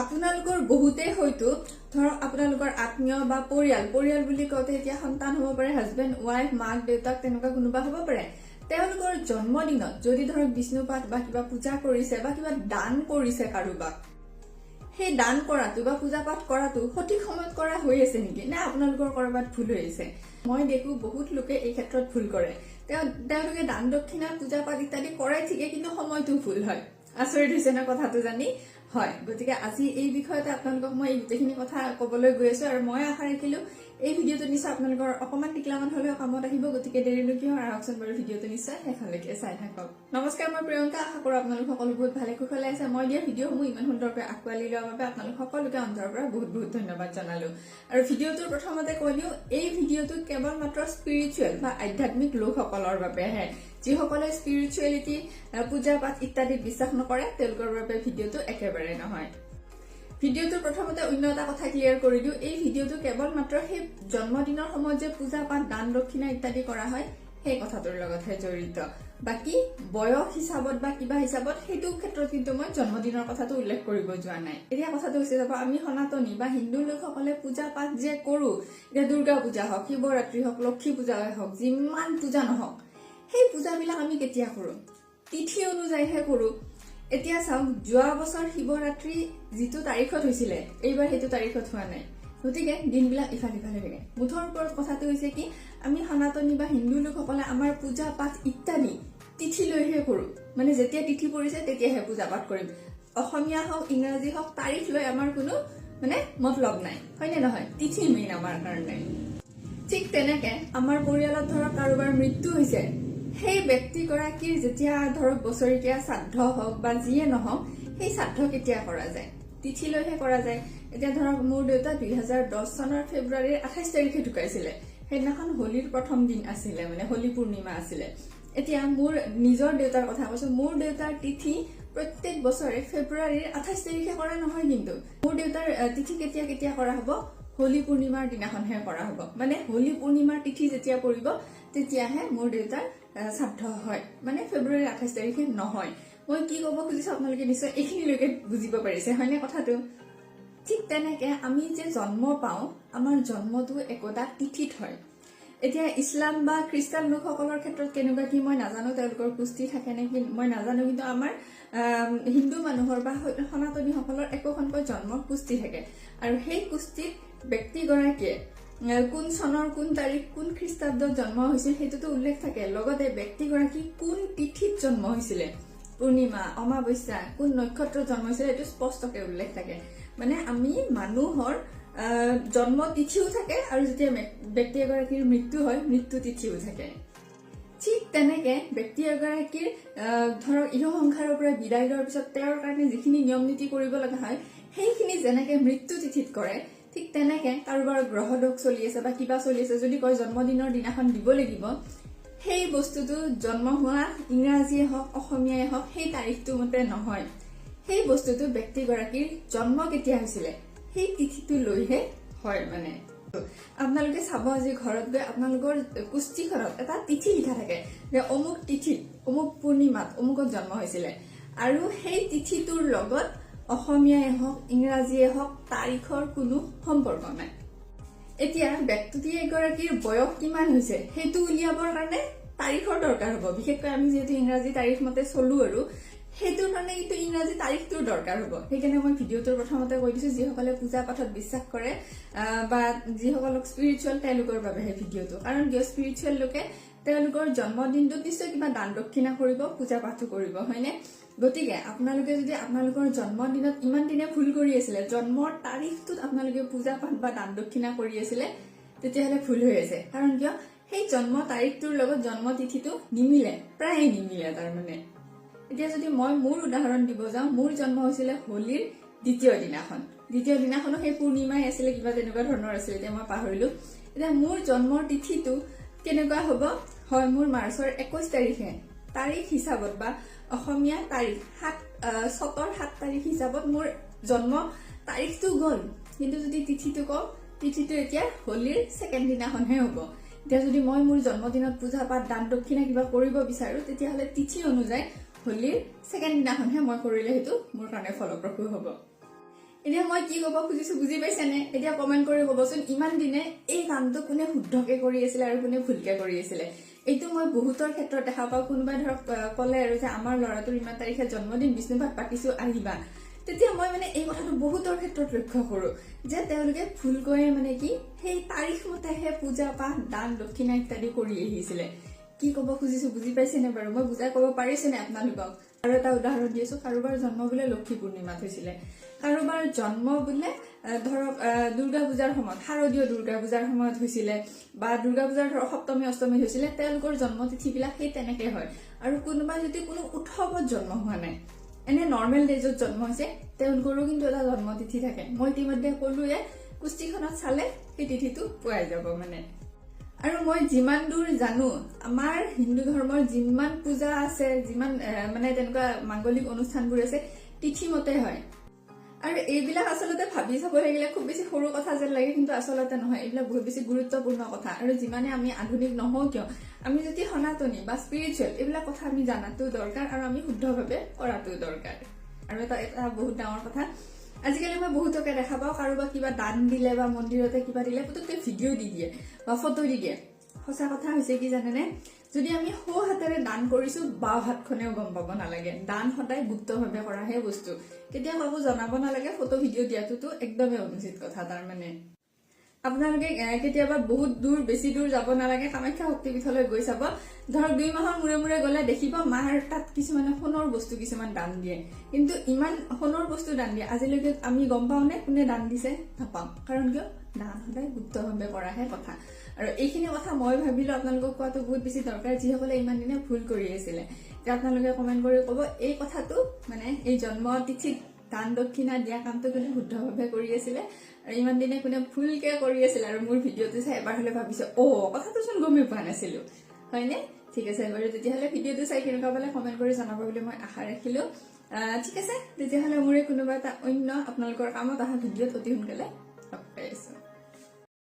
আপোনালোকৰ বহুতেই হয়তো ধৰক আপোনালোকৰ আত্মীয় বা পৰিয়াল পৰিয়াল বুলি কওঁতে এতিয়া সন্তান হ'ব পাৰে হাজবেণ্ড ৱাইফ মাক দেউতাক তেনেকুৱা কোনোবা হ'ব পাৰে। তেওঁলোকৰ জন্মদিনত যদি ধৰক বিষ্ণুপাঠ বা কিবা পূজা কৰিছে বা কিবা দান কৰিছে কাৰোবাক সেই দান কৰাটো বা পূজা পাঠ কৰাটো সঠিক সময়ত কৰা হৈ আছে নেকি? নে আপোনালোকৰ কৰবাত ভুল হৈ আছে? মই দেখো বহুত লোকে এই ক্ষেত্ৰত ভুল কৰে। তেওঁ তেওঁলোকে দান দক্ষিণা পূজা পাঠ ইত্যাদি কৰাই ঠিকে কিন্তু সময়টো ভুল হয়। আচৰিত হৈছে ন কথাটো জানি? হয় গতিকে আজি এই বিষয়তে আপোনালোকক মই এই গোটেইখিনি কথা কবলৈ গৈ আছো আৰু মই আশা ৰাখিলো এই ভিডিঅ'টো নিশ্চয় আপোনালোকৰ অকণমান টিকলামান হ'লেও কামত আহিব গতিকে দেৰিনো কিয় আহকচোন বাৰু ভিডিঅ'টো নিশ্চয় শেষলৈকে চাই থাকক। নমস্কাৰ মই প্ৰিয়ংকা। আশা কৰোঁ আপোনালোক সকলো বহুত ভালে কুশলে আছে। মই দিয়া ভিডিঅ'সমূহ ইমান সুন্দৰকৈ আঁকোৱালি লোৱাৰ বাবে আপোনালোক সকলোকে অন্তৰৰ পৰা বহুত বহুত ধন্যবাদ জনালো। আৰু ভিডিঅ'টোৰ প্ৰথমতে কৈ দিওঁ এই ভিডিঅ'টো কেৱল মাত্ৰ স্পিৰিচুৱেল বা আধ্যাত্মিক লোকসকলৰ বাবেহে। যিসকলে স্পিৰিচুৱেলিটি পূজা পাঠ ইত্যাদিত বিশ্বাস নকৰে তেওঁলোকৰ বাবে ভিডিঅ'টো একেবাৰে নহয়। ভিডিঅ'টোৰ প্ৰথমতে অন্য এটা কথা ক্লিয়াৰ কৰি দিওঁ। এই ভিডিঅ'টো কেৱল মাত্ৰ সেই জন্মদিনৰ সময়ত যে পূজা পাঠ দান দক্ষিণা ইত্যাদি কৰা হয় সেই কথাটোৰ লগতহে জড়িত। বাকী বয়স হিচাপত বা কিবা হিচাপত সেইটো ক্ষেত্ৰত কিন্তু মই জন্মদিনৰ কথাটো উল্লেখ কৰিব যোৱা নাই। এতিয়া কথাটো হৈছে যাব আমি সনাতনী বা হিন্দু লোকসকলে পূজা পাঠ যে কৰো এতিয়া দুৰ্গা পূজা হওক শিৱৰাত্ৰি হওক লক্ষী পূজাই হওক যিমান পূজা নহওক সেই পূজাবিলাক আমি কেতিয়া কৰো? তিথি অনুযায়ীহে কৰো। এতিয়া চাওক যোৱা বছৰ শিৱৰাত্ৰি যিটো তাৰিখত হৈছিলে এইবাৰ সেইটো তাৰিখত হোৱা নাই। গতিকে দিনবিলাক ইফাল সিফাল থাকে। মুঠৰ ওপৰত কথাটো হৈছে কি আমি সনাতনী বা হিন্দু লোকসকলে আমাৰ পূজা পাঠ ইত্যাদি তিথি লৈহে কৰো। মানে যেতিয়া তিথি পৰিছে তেতিয়াহে পূজা পাঠ কৰিম। অসমীয়া হওক ইংৰাজী হওক তাৰিখ লৈ আমাৰ কোনো মানে মতলব নাই। হয়নে নহয়? তিথি মেইন আমাৰ কাৰণে। ঠিক তেনেকে আমাৰ পৰিয়ালত ধৰক কাৰোবাৰ মৃত্যু হৈছে সেই ব্যক্তিগৰাকীৰ যেতিয়া ধৰক বছৰেকীয়া শ্ৰাদ্ধ হওক বা যিয়ে নহওক সেই শ্ৰাদ্ধ কেতিয়া কৰা যায়? তিথিলৈহে কৰা যায়। এতিয়া ধৰক মোৰ দেউতা দুই হাজাৰ দহ চনৰ ফেব্ৰুৱাৰীৰ আঠাইছ তাৰিখে ঢুকাইছিলে। সেইদিনাখন হোলীৰ প্ৰথম দিন আছিলে মানে হোলী পূৰ্ণিমা আছিলে। এতিয়া মোৰ নিজৰ দেউতাৰ কথা কৈছো মোৰ দেউতাৰ তিথি প্ৰত্যেক বছৰে ফেব্ৰুৱাৰীৰ আঠাইছ তাৰিখে কৰা নহয় কিন্তু। মোৰ দেউতাৰ তিথি কেতিয়া কেতিয়া কৰা হ'ব? হোলী পূৰ্ণিমাৰ দিনাখনহে কৰা হ'ব। মানে হোলী পূৰ্ণিমাৰ তিথি যেতিয়া পৰিব তেতিয়াহে মোৰ দেউতাৰ শ্ৰাদ্ধ হয়। মানে ফেব্ৰুৱাৰীৰ আঠাইছ তাৰিখে নহয়। মই কি ক'ব খুজিছো আপোনালোকে নিশ্চয় এইখিনিলৈকে বুজিব পাৰিছে হয়নে কথাটো? ঠিক তেনেকে আমি যে জন্ম পাওঁ আমাৰ জন্মটো একোটা তিথিত হয়। এতিয়া ইছলাম বা খ্ৰীষ্টান লোকসকলৰ ক্ষেত্ৰত কেনেকুৱা কি মই নাজানো তেওঁলোকৰ পুষ্টি থাকে নে কি মই নাজানো কিন্তু আমাৰ আম, হিন্দু মানুহৰ বা সনাতনীসকলৰ একোখনকৈ জন্মৰ পুষ্টি থাকে। আৰু সেই পুষ্টিত ব্যক্তিগৰাকীয়ে কোন চনৰ কোন তাৰিখ কোন খ্ৰীষ্টাব্দত জন্ম হৈছিল সেইটোতো উল্লেখ থাকে। লগতে ব্যক্তিগৰাকী কোন তিথিত জন্ম হৈছিলে? পূৰ্ণিমা অমাৱস্যা কোন নক্ষত্ৰত জন্ম হৈছিলে সেইটো স্পষ্টকে উল্লেখ থাকে। মানে আমি মানুহৰ জন্ম তিথিও থাকে আৰু যেতিয়া ব্যক্তি এগৰাকীৰ মৃত্যু হয় মৃত্যু তিথিও থাকে। ঠিক তেনেকে ব্যক্তি এগৰাকীৰ ধৰক ইহ সংসাৰৰ পৰা বিদায় লোৱাৰ পিছত তেওঁৰ কাৰণে যিখিনি নিয়ম নীতি কৰিব লগা হয় সেইখিনি যেনেকে মৃত্যু তিথিত কৰে ঠিক তেনেকে কাৰোবাৰ গ্ৰহ দোষ চলি আছে বা কিবা চলি আছে যদি কয় জন্মদিনৰ দিনাখন দিব লাগিব সেই বস্তুটো জন্ম হোৱা ইংৰাজীয়ে হওক অসমীয়াই হওক সেই তাৰিখটো মতে নহয়। সেই বস্তুটো ব্যক্তিগৰাকীৰ জন্ম কেতিয়া হৈছিলে সেই তিথিটো লৈহে হয় মানে। আপোনালোকে চাব আজি ঘৰত গৈ আপোনালোকৰ পুষ্টিখনত এটা তিথি লিখা থাকে যে অমুক তিথিত অমুক পূৰ্ণিমাত অমুকত জন্ম হৈছিলে। আৰু সেই তিথিটোৰ লগত অসমীয়াই হওক ইংৰাজীয়ে হওক তাৰিখৰ কোনো সম্পৰ্ক নাই। এতিয়া ব্যক্তি এগৰাকীৰ বয়স কিমান হৈছে সেইটো উলিয়াবৰ কাৰণে তাৰিখৰ দৰকাৰ হ'ব। বিশেষকৈ আমি যিহেতু ইংৰাজী তাৰিখ মতে চলো আৰু সেইটোৰ কাৰণে কিন্তু ইংৰাজী তাৰিখটোৰ দৰকাৰ হ'ব। সেইকাৰণে মই ভিডিঅ'টোৰ প্ৰথমতে কৈ দিছো, যিসকলে পূজা পাঠত বিশ্বাস কৰে বা যিসকলক স্পিৰিচুৱেল তেওঁলোকৰ বাবেহে ভিডিঅ'টো। কাৰণ কিয় স্পিৰিচুৱেল লোকে তেওঁলোকৰ জন্মদিনটোত নিশ্চয় কিবা দান দক্ষিণা কৰিব, পূজা পাঠো কৰিব, হয়নে? গতিকে, আপোনালোকে যদি আপোনালোকৰ জন্মদিনত ইমান দিনে ভুল কৰি আছিলে, জন্মৰ তাৰিখটোত আপোনালোকে পূজা পাঠ বা দান দক্ষিণা কৰি আছিলে, তেতিয়াহ'লে ভুল হৈ আছে। কাৰণ কিয়, সেই জন্ম তাৰিখটোৰ লগত জন্ম তিথিটো নিমিলে, প্ৰায়ে নিমিলে তাৰমানে। এতিয়া যদি মই মোৰ উদাহৰণ দিব যাওঁ মোৰ জন্ম হৈছিলে হোলীৰ দ্বিতীয় দিনাখন। দ্বিতীয় দিনাখনো সেই পূৰ্ণিমাই আছিলে কিবা তেনেকুৱা ধৰণৰ আছিলে এতিয়া মই পাহৰিলো। এতিয়া মোৰ জন্মৰ তিথিটো কেনেকুৱা হ'ব? হয় মোৰ মাৰ্চৰ একৈশ তাৰিখে। তাৰিখ হিচাপত বা অসমীয়া তাৰিখ সাত চতৰ সাত তাৰিখ হিচাপত মোৰ জন্ম তাৰিখটো গ'ল। কিন্তু যদি তিথিটো কওঁ তিথিটো এতিয়া হোলীৰ ছেকেণ্ড দিনাখনহে হ'ব। এতিয়া যদি মই মোৰ জন্মদিনত পূজা পাঠ দান দক্ষিণা কিবা কৰিব বিচাৰো তেতিয়াহ'লে তিথি অনুযায়ী হোলীৰ ছেকেণ্ড দিনাখনহে মই কৰিলে সেইটো মোৰ কাৰণে ফলপ্ৰসূ হ'ব। এতিয়া মই কি ক'ব খুজিছো বুজি পাইছেনে? এতিয়া কমেণ্ট কৰি ক'বচোন, ইমান দিনে এই কামটো কোনে শুদ্ধকে কৰি আছিলে আৰু কোনে ভুলকে কৰি আছিলে? এইটো মই বহুতৰ ক্ষেত্ৰত দেখা পাওঁ। কোনোবাই ধৰক ক'লে আৰু যে আমাৰ ল'ৰাটোৰ ইমান তাৰিখে জন্মদিন বিষ্ণুভাত পাতিছো, আহিবা। তেতিয়া মই মানে এই কথাটো বহুতৰ ক্ষেত্ৰত লক্ষ্য কৰো যে তেওঁলোকে ভুলকৈয়ে মানে কি, সেই তাৰিখ মতেহে পূজা পাঠ দান, দক্ষিণা ইত্যাদি কৰি আহিছিলে। কি ক'ব খুজিছো বুজি পাইছেনে বাৰু? মই বুজাই ক'ব পাৰিছোনে আপোনালোকক? আৰু এটা উদাহৰণ দি আছো কাৰোবাৰ জন্ম বোলে লক্ষী পূৰ্ণিমাত হৈছিলে। কাৰোবাৰ জন্ম বোলে ধৰক দুৰ্গা পূজাৰ সময়ত শাৰদীয় দুৰ্গা পূজাৰ সময়ত হৈছিলে বা দুৰ্গা পূজাৰ ধৰক সপ্তমী অষ্টমী হৈছিলে তেওঁলোকৰ জন্মতিথিবিলাক সেই তেনেকে হয়। আৰু কোনোবা যদি কোনো উৎসৱত জন্ম হোৱা নাই এনে নৰ্মেল ডেজত জন্ম হৈছে তেওঁলোকৰো কিন্তু এটা জন্মতিথি থাকে। মই ইতিমধ্যে ক'লোৱে কুস্তিখনত চালে সেই তিথিটো পোৱাই যাব মানে। আৰু মই যিমান দূৰ জানো আমাৰ হিন্দু ধৰ্মৰ যিমান পূজা আছে যিমান মানে তেনেকুৱা মাংগলিক অনুষ্ঠানবোৰ আছে তিথি মতে হয়। আৰু এইবিলাক আচলতে ভাবি চাব লাগিলে খুব বেছি সৰু কথা যেন লাগে কিন্তু আচলতে নহয়। এইবিলাক বহুত বেছি গুৰুত্বপূৰ্ণ কথা। আৰু যিমানে আমি আধুনিক নহওঁ কিয় আমি যদি সনাতনী বা স্পিৰিচুৱেল এইবিলাক কথা আমি জানাটো দৰকাৰ আৰু আমি শুদ্ধভাৱে কৰাটো দৰকাৰ। আৰু এটা এটা বহুত ডাঙৰ কথা আজিকালি মই বহুতকে দেখা পাওঁ কাৰোবাক কিবা দান দিলে বা মন্দিৰতে কিবা দিলে পুতুককে ভিডিঅ' দি দিয়ে বা ফটো দি দিয়ে। সঁচা কথা হৈছে কি জানেনে? যদি আমি সৌ হাতেৰে দান কৰিছো বাওঁ হাতখনেও গম পাব নালাগে। দান সদায় গুপ্তভাৱে কৰাহে বস্তু। কেতিয়াও কাকো জনাব নালাগে ফটো ভিডিঅ' দিয়াটোতো একদমেই অনুচিত কথা তাৰমানে। আপোনালোকে কেতিয়াবা বহুত দূৰ বেছি দূৰ যাব নালাগে কামাখ্যা শক্তিপীঠলৈ গৈ চাব। ধৰক দুই মাহৰ মূৰে মূৰে গলে দেখিব মাৰ তাত কিছুমানে সোণৰ বস্তু কিছুমান দান দিয়ে। কিন্তু ইমান সোণৰ বস্তু দান দিয়ে আজিলৈকে আমি গম পাওঁ নে কোনে দান দিছে? নাপাওঁ। কাৰণ কিয়? দান সদায় গুপ্তভাৱে কৰাহে কথা। আৰু এইখিনি কথা মই ভাবিলো আপোনালোকক কোৱাটো বহুত বেছি দৰকাৰ যিসকলে ইমান দিনে ভুল কৰি আছিলে। এতিয়া আপোনালোকে কমেণ্ট কৰি ক'ব এই কথাটো মানে এই জন্ম তিথিত দান দক্ষিণা দিয়া কামটো কোনে শুদ্ধভাৱে কৰি আছিলে। আৰু ইমান দিনে কোনে ভুলকে কৰি আছিলে আৰু মোৰ ভিডিঅ'টো চাই এবাৰ হলে ভাবিছে অ কথাটো চোন গমেই পোৱা নাছিলো। হয়নে? ঠিক আছে বাৰু তেতিয়াহ'লে ভিডিঅ'টো চাই কেনেকুৱা পালে কমেণ্ট কৰি জনাব বুলি মই আশা ৰাখিলো। ঠিক আছে তেতিয়াহ'লে মোৰে কোনোবা এটা অন্য আপোনালোকৰ কামত অহা ভিডিঅ'ত অতি সোনকালে লগ পাই আছো।